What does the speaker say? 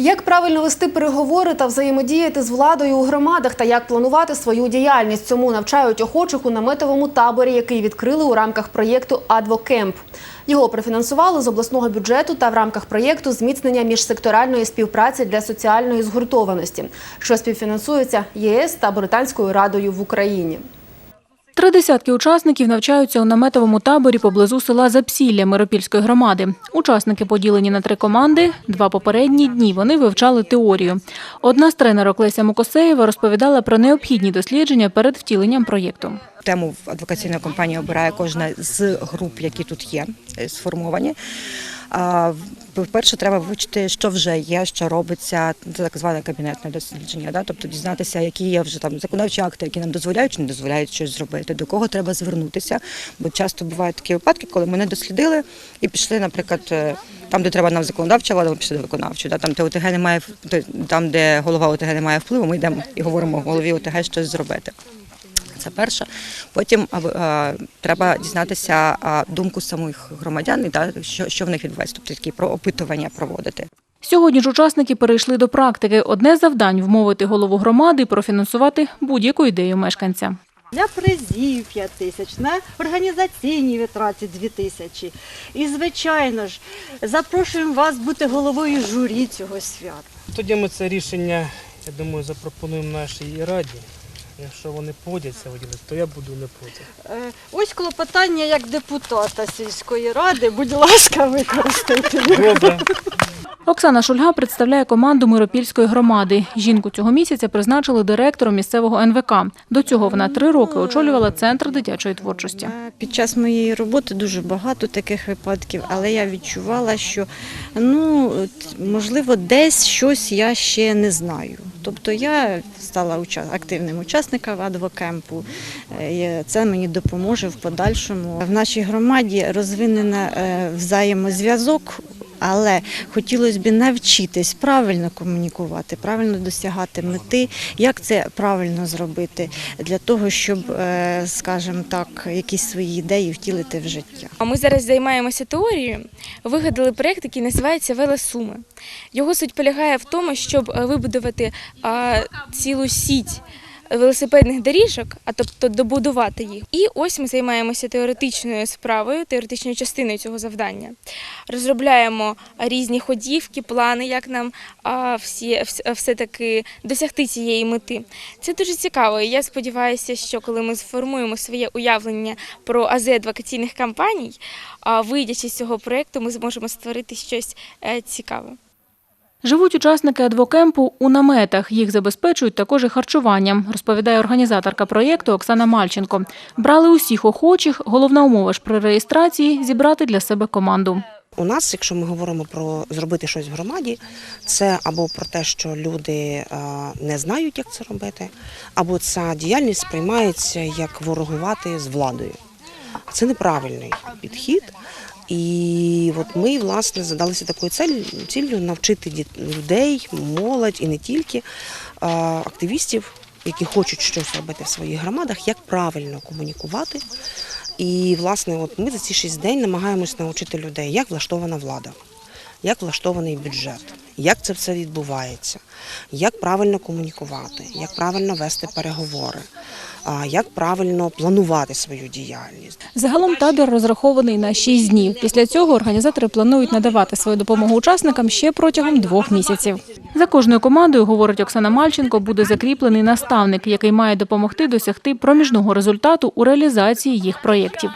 Як правильно вести переговори та взаємодіяти з владою у громадах та як планувати свою діяльність? Цьому навчають охочих у наметовому таборі, який відкрили у рамках проєкту Адвокемп. Його профінансували з обласного бюджету та в рамках проєкту зміцнення міжсекторальної співпраці для соціальної згуртованості, що співфінансується ЄС та Британською радою в Україні. Три десятки учасників навчаються у наметовому таборі поблизу села Запсілля Миропільської громади. Учасники поділені на три команди. Два попередні дні вони вивчали теорію. Одна з тренерок Леся Мукосеєва розповідала про необхідні дослідження перед втіленням проєкту. Тему адвокаційна компанія обирає кожна з груп, які тут є, е, сформовані. А, По-перше, треба вивчити, що вже є, що робиться, це так зване кабінетне дослідження. Да? Тобто дізнатися, які є вже там законодавчі акти, які нам дозволяють чи не дозволяють щось зробити, до кого треба звернутися. Бо часто бувають такі випадки, коли ми не дослідили і пішли, наприклад, е, там, де треба нам законодавча влада, ми пішли до виконавчої. Да? Там, де ОТГ немає в- там, де голова ОТГ не має впливу, ми йдемо і говоримо голові ОТГ щось зробити. Це перше. Потім а, а, треба дізнатися а, думку самих громадян, і, да, що, що в них відбувається, тобто такі про опитування проводити. Сьогодні ж учасники перейшли до практики. Одне з завдань вмовити голову громади і профінансувати будь-яку ідею мешканця. Для призів 5 тисяч, на організаційні витрати 2 тисячі. І, звичайно ж, запрошуємо вас бути головою журі цього свята. Тоді ми це рішення, я думаю, запропонуємо нашій раді. Якщо вони подяться виділити, то я буду не проти. Е, Ось клопотання як депутата сільської ради. Будь ласка, використайте. Добре. Оксана Шульга представляє команду Миропільської громади. Жінку цього місяця призначили директором місцевого НВК. До цього вона три роки очолювала центр дитячої творчості. Під час моєї роботи дуже багато таких випадків, але я відчувала, що ну можливо десь щось я ще не знаю. Тобто я стала активним учасником адвокемпу. Е, Це мені допоможе в подальшому. В нашій громаді розвинена е, взаємозв'язок. Але хотілося б навчитись правильно комунікувати, правильно досягати мети, як це правильно зробити для того, щоб, е, скажімо так, якісь свої ідеї втілити в життя. А Ми зараз займаємося теорією. Вигадали проєкт, який називається Велосуми. Його суть полягає в тому, щоб е, вибудувати цілу сіть велосипедних доріжок, а тобто добудувати їх. І ось ми займаємося теоретичною справою, теоретичною частиною цього завдання. Розробляємо різні ходівки, плани, як нам всі, все-таки досягти цієї мети. Це дуже цікаво. І я сподіваюся, що коли ми сформуємо своє уявлення про АЗ адвокаційних кампаній, вийдячи з цього проєкту, ми зможемо створити щось е, цікаве. Живуть учасники адвокемпу у наметах. Їх забезпечують також і харчуванням, розповідає організаторка проєкту Оксана Мальченко. Брали усіх охочих. Головна умова ж при реєстрації зібрати для себе команду. У нас, якщо ми говоримо про зробити щось в громаді, це або про те, що люди е, не знають, як це робити, або ця діяльність сприймається як ворогувати з владою. Це неправильний підхід. І от ми, власне, задалися такою ціллю навчити людей, молодь і не тільки активістів, які хочуть щось робити в своїх громадах, як правильно комунікувати. І, власне, от ми за ці шість день намагаємось навчити людей, як влаштована влада, як влаштований бюджет, як це все відбувається, як правильно комунікувати, як правильно вести переговори, як правильно планувати свою діяльність. Загалом табір розрахований на 6 днів. Після цього організатори планують надавати свою допомогу учасникам ще протягом двох місяців. За кожною командою, говорить Оксана Мальченко, буде закріплений наставник, який має допомогти досягти проміжного результату у реалізації їх проєктів.